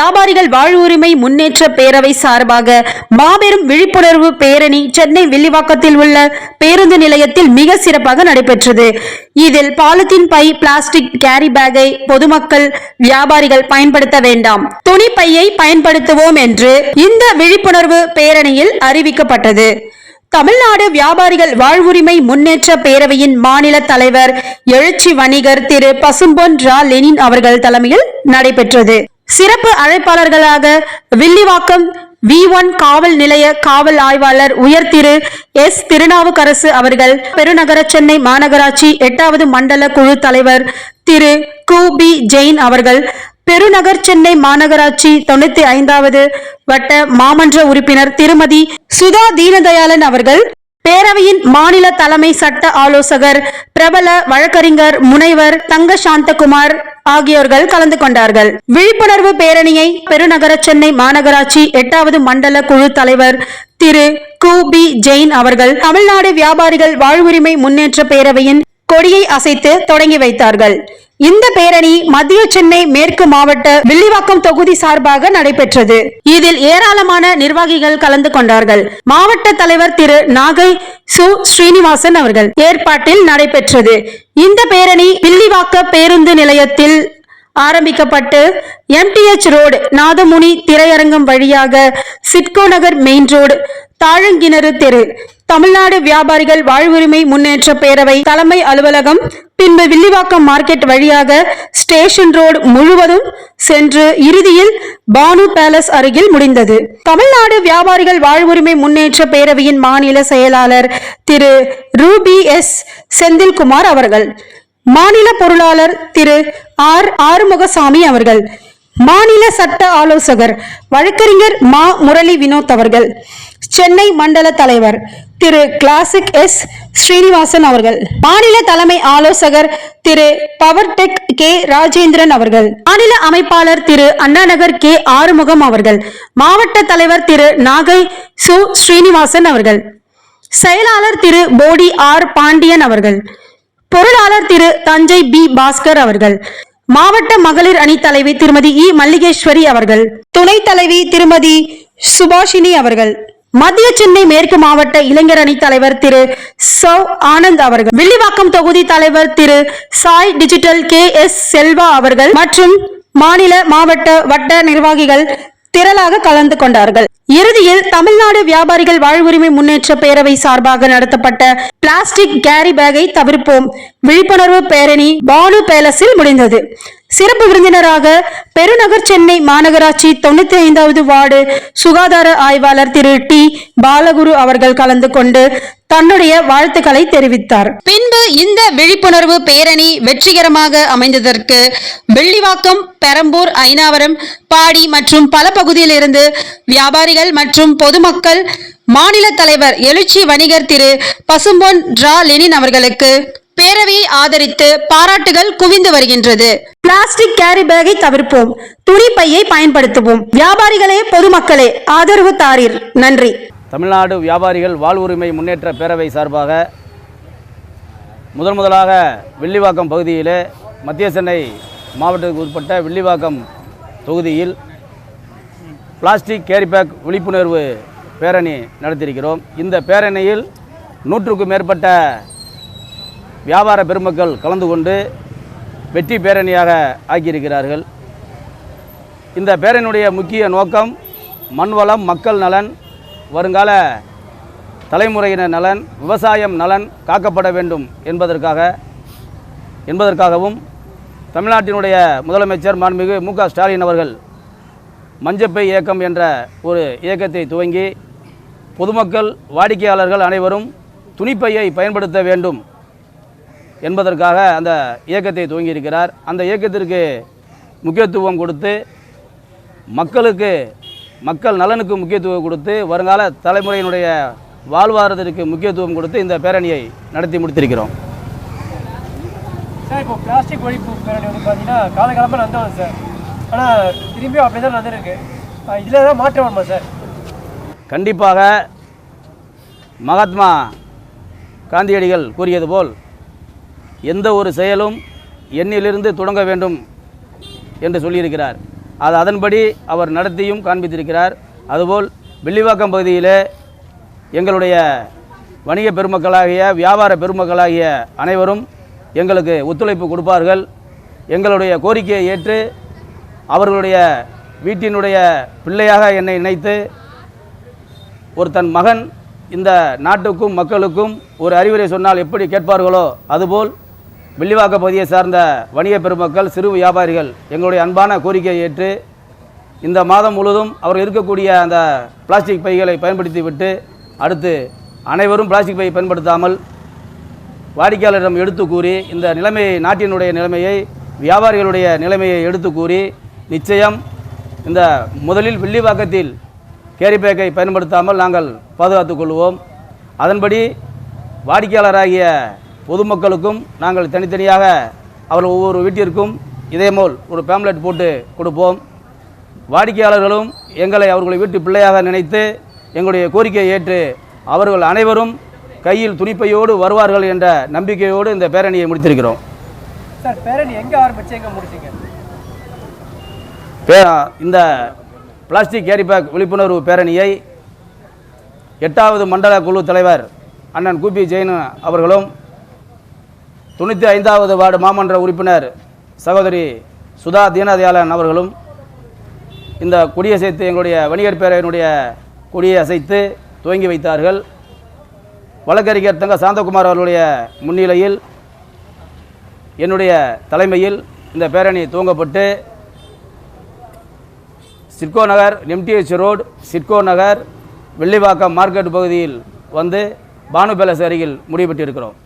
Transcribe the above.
வியாபாரிகள் வாழ்வுரிமை முன்னேற்ற பேரவை சார்பாக மாபெரும் விழிப்புணர்வு பேரணி சென்னை வில்லிவாக்கத்தில் உள்ள பேருந்து நிலையத்தில் மிக சிறப்பாக நடைபெற்றது. இதில் பாலித்தீன் பை பிளாஸ்டிக் கேரி பேக்கை பொதுமக்கள் வியாபாரிகள் பயன்படுத்த வேண்டாம். துணி பையை பயன்படுத்துவோம் என்று இந்த விழிப்புணர்வு பேரணியில் அறிவிக்கப்பட்டது. தமிழ்நாடு வியாபாரிகள் வாழ்வுரிமை முன்னேற்ற பேரவையின் மாநில தலைவர் எழுச்சி வணிகர் திரு பசும்பொன் ரா லெனின் அவர்கள் தலைமையில் நடைபெற்றது. சிறப்பு அழைப்பாளர்களாக வில்லிவாக்கம் வி ஒன் காவல் நிலைய காவல் ஆய்வாளர் உயர் திரு எஸ் திருநாவுக்கரசு அவர்கள் பெருநகர சென்னை மாநகராட்சி எட்டாவது மண்டல குழு தலைவர் திரு கு பி ஜெயின் அவர்கள் பெருநகர் சென்னை மாநகராட்சி தொண்ணூத்தி ஐந்தாவது வட்ட மாமன்ற உறுப்பினர் திருமதி சுதா தீனதயாளன் அவர்கள் பேரவையின் மாநில தலைமை சட்ட ஆலோசகர் பிரபல வழக்கறிஞர் முனைவர் தங்க சாந்தகுமார் ஆகியோர்கள் கலந்து கொண்டார்கள். விழிப்புணர்வு பேரணியை பெருநகர சென்னை மாநகராட்சி எட்டாவது மண்டல குழு தலைவர் திரு கு பி ஜெயின் அவர்கள் தமிழ்நாடு வியாபாரிகள் வாழ்வுரிமை முன்னேற்ற பேரவையின் கொடியை அசைத்து தொடங்கி வைத்தார்கள். இந்த பேரணி மத்திய சென்னை மேற்கு மாவட்ட வில்லிவாக்கம் தொகுதி சார்பாக நடைபெற்றது. இதில் ஏராளமான நிர்வாகிகள் கலந்து கொண்டார்கள். மாவட்ட தலைவர் திரு நாகை சு. ஸ்ரீனிவாசன் அவர்கள் ஏற்பாட்டில் நடைபெற்றது. இந்த பேரணி வில்லிவாக்க பேருந்து நிலையத்தில் ஆரம்பிக்கப்பட்டு எம்டிஎச் ரோடு நாதமுனி திரையரங்கம் வழியாக சிட்கோ நகர் மெயின் ரோடு தாழங்கிணறு தெரு. தமிழ்நாடு வியாபாரிகள் வாழ்வுரிமை முன்னேற்ற பேரவை தலைமை அலுவலகம் பின்பு வில்லிவாக்கம் மார்க்கெட் வழியாக ஸ்டேஷன் ரோடு முழுவதும் சென்று இறுதியில் பானு பேலஸ் அருகில் முடிந்தது. தமிழ்நாடு வியாபாரிகள் வாழ்வுரிமை முன்னேற்ற பேரவையின் மாநில செயலாளர் திரு ரூபி எஸ் செந்தில்குமார் அவர்கள். மாநில பொருளாளர் திரு ஆர். ஆறுமுகசாமி அவர்கள் மாநில சட்ட ஆலோசகர் வழக்கறிஞர் மா. முரளி வினோத் அவர்கள் சென்னை மண்டல தலைவர் திரு கிளாசிக் எஸ். ஸ்ரீனிவாசன் அவர்கள் மாநில தலைமை ஆலோசகர் Thiru power tech K. Rajendran அவர்கள் மாநில அமைப்பாளர் திரு அண்ணாநகர் கே. ஆறுமுகம் அவர்கள் மாவட்ட தலைவர் திரு நாகை சு. ஸ்ரீனிவாசன் அவர்கள் செயலாளர் திரு போடி ஆர். பாண்டியன் அவர்கள் பொருளாளர் திரு தஞ்சை பி. பாஸ்கர் அவர்கள் மாவட்ட மகளிர் அணி தலைவி திருமதி இ. மல்லிகேஸ்வரி அவர்கள் துணைத் தலைவி திருமதி சுபாஷினி அவர்கள் மத்திய சென்னை மேற்கு மாவட்ட இளைஞர் அணி தலைவர் திரு சௌ ஆனந்த் அவர்கள் வில்லிவாக்கம் தொகுதி தலைவர் Thiru Sai digital K. S. Selva அவர்கள் மற்றும் மாநில மாவட்ட வட்ட நிர்வாகிகள் திரளாக கலந்து கொண்டார்கள். இறுதியில் தமிழ்நாடு வியாபாரிகள் வாழ்வுரிமை முன்னேற்ற பேரவை சார்பாக நடத்தப்பட்ட பிளாஸ்டிக் கேரி பேக்கை தவிர்ப்போம். விழிப்புணர்வு பேரணி பானு பேலஸில் முடிந்தது. சிறப்பு விருந்தினராக பெருநகர் சென்னை மாநகராட்சி தொண்ணூத்தி ஐந்தாவது வார்டு சுகாதார ஆய்வாளர் திரு டி. பாலகுரு அவர்கள் கலந்து கொண்டு தன்னுடைய வாழ்த்துக்களை தெரிவித்தார். பின்பு இந்த விழிப்புணர்வு பேரணி வெற்றிகரமாக அமைந்ததற்கு வெள்ளிவாக்கம் பெரம்பூர் ஐனாவரம் பாடி மற்றும் பல பகுதியிலிருந்து வியாபாரிகள் மற்றும் பொதுமக்கள் மாநில தலைவர் எழுச்சி வணிகர் திரு பசும்பொன் ரா லெனின் அவர்களுக்கு பேரவையை ஆதரித்து பாராட்டுகள் குவிந்து வருகின்றது. பிளாஸ்டிக் கேரி பேக்கை தவிர்ப்போம். துணி பையை பயன்படுத்துவோம். வியாபாரிகளே பொதுமக்களே ஆதரவு தாரீர். நன்றி. தமிழ்நாடு வியாபாரிகள் வாழ்வுரிமை முன்னேற்ற பேரவை சார்பாக முதன் முதலாக வில்லிவாக்கம் பகுதியிலே மத்திய சென்னை மாவட்டத்துக்கு உட்பட்ட வில்லிவாக்கம் தொகுதியில் பிளாஸ்டிக் கேரி பேக் விழிப்புணர்வு பேரணி நடத்தியிருக்கிறோம். இந்த பேரணியில் நூற்றுக்கும் மேற்பட்ட வியாபார பெருமக்கள் கலந்து கொண்டு வெற்றி பேரணியாக ஆக்கியிருக்கிறார்கள். இந்த பேரணியுடைய முக்கிய நோக்கம் மண்வளம் மக்கள் நலன் வருங்கால தலைமுறையினர் நலன் விவசாயம் நலன் காக்கப்பட வேண்டும் என்பதற்காக என்பதற்காகவும் தமிழ்நாட்டினுடைய முதலமைச்சர் மாண்புமிகு மு க ஸ்டாலின் அவர்கள் மஞ்சப்பை இயக்கம் என்ற ஒரு இயக்கத்தை துவங்கி பொதுமக்கள் வாடிக்கையாளர்கள் அனைவரும் துணிப்பையை பயன்படுத்த வேண்டும் என்பதற்காக அந்த இயக்கத்தை துவங்கியிருக்கிறார். அந்த இயக்கத்திற்கு முக்கியத்துவம் கொடுத்து மக்களுக்கு மக்கள் நலனுக்கு முக்கியத்துவம் கொடுத்து வருங்கால தலைமுறையினுடைய வாழ்வாதாரத்திற்கு முக்கியத்துவம் கொடுத்து இந்த பேரணியை நடத்தி முடித்திருக்கிறோம். சார் இப்போ பிளாஸ்டிக் ஒழிப்பு பேரணி வந்து பார்த்தீங்கன்னா காலகாலமாக நடந்தவங்க சார். ஆனால் திரும்பியும் அப்படி தான் நடந்திருக்கு இதில் ஏதாவது மாற்றம் வருமா சார்? கண்டிப்பாக மகாத்மா காந்தியடிகள் கூறியது போல் எந்த ஒரு செயலும் எண்ணிலிருந்து தொடங்க வேண்டும் என்று சொல்லியிருக்கிறார். அது அதன்படி அவர் நடத்தியும் காண்பித்திருக்கிறார். அதுபோல் வெள்ளிவாக்கம் பகுதியிலே எங்களுடைய வணிக பெருமக்களாகிய வியாபார பெருமக்களாகிய அனைவரும் எங்களுக்கு ஒத்துழைப்பு கொடுப்பார்கள். எங்களுடைய கோரிக்கையை ஏற்று அவர்களுடைய வீட்டினுடைய பிள்ளையாக என்னை நினைத்து ஒரு தன் மகன் இந்த நாட்டுக்கும் மக்களுக்கும் ஒரு அறிவுரை சொன்னால் எப்படி கேட்பார்களோ அதுபோல் வெள்ளிவாக்க பகுதியை சார்ந்த வணிக பெருமக்கள் சிறு வியாபாரிகள் எங்களுடைய அன்பான கோரிக்கையை ஏற்று இந்த மாதம் முழுதும் அவர் இருக்கக்கூடிய அந்த பிளாஸ்டிக் பைகளை பயன்படுத்தி விட்டு அடுத்து அனைவரும் பிளாஸ்டிக் பை பயன்படுத்தாமல் வாடிக்கையாளரிடம் எடுத்து கூறி இந்த நிலைமையை நாட்டினுடைய நிலைமையை வியாபாரிகளுடைய நிலைமையை எடுத்து கூறி நிச்சயம் இந்த முதலில் வில்லிவாக்கத்தில் கேரி பேக்கை பயன்படுத்தாமல் நாங்கள் பாதுகாத்துக் கொள்வோம். அதன்படி வாடிக்கையாளராகிய பொதுமக்களுக்கும் நாங்கள் தனித்தனியாக அவர்கள் ஒவ்வொரு வீட்டிற்கும் இதேபோல் ஒரு பேம்லெட் போட்டு கொடுப்போம். வாடிக்கையாளர்களும் எங்களை அவர்களை வீட்டு பிள்ளையாக நினைத்து எங்களுடைய கோரிக்கையை ஏற்று அவர்கள் அனைவரும் கையில் துணிப்பையோடு வருவார்கள் என்ற நம்பிக்கையோடு இந்த பேரணியை முடித்திருக்கிறோம். சார் பேரணி எங்கே ஆரம்பிச்சு எங்கே முடிச்சிங்க? பே இந்த பிளாஸ்டிக் கேரி பேக் விழிப்புணர்வு பேரணியை எட்டாவது மண்டல குழு தலைவர் அண்ணன் கூபி ஜெயின் அவர்களும் தொண்ணூற்றி ஐந்தாவது வார்டு மாமன்ற உறுப்பினர் சகோதரி சுதா தீனதயாளன் அவர்களும் இந்த கொடியசைத்து எங்களுடைய வணிகர் பேரவையினுடைய கொடியை அசைத்து துவங்கி வைத்தார்கள். வழக்கறிஞர் தங்க சாந்தகுமார் அவர்களுடைய முன்னிலையில் என்னுடைய தலைமையில் இந்த பேரணி துவங்கப்பட்டு SIDCO Nagar MDH road SIDCO Nagar Vellivakkam market பகுதியில் வந்து பானு பேலஸ் அருகில் முடிவு பெற்றிருக்கிறோம்.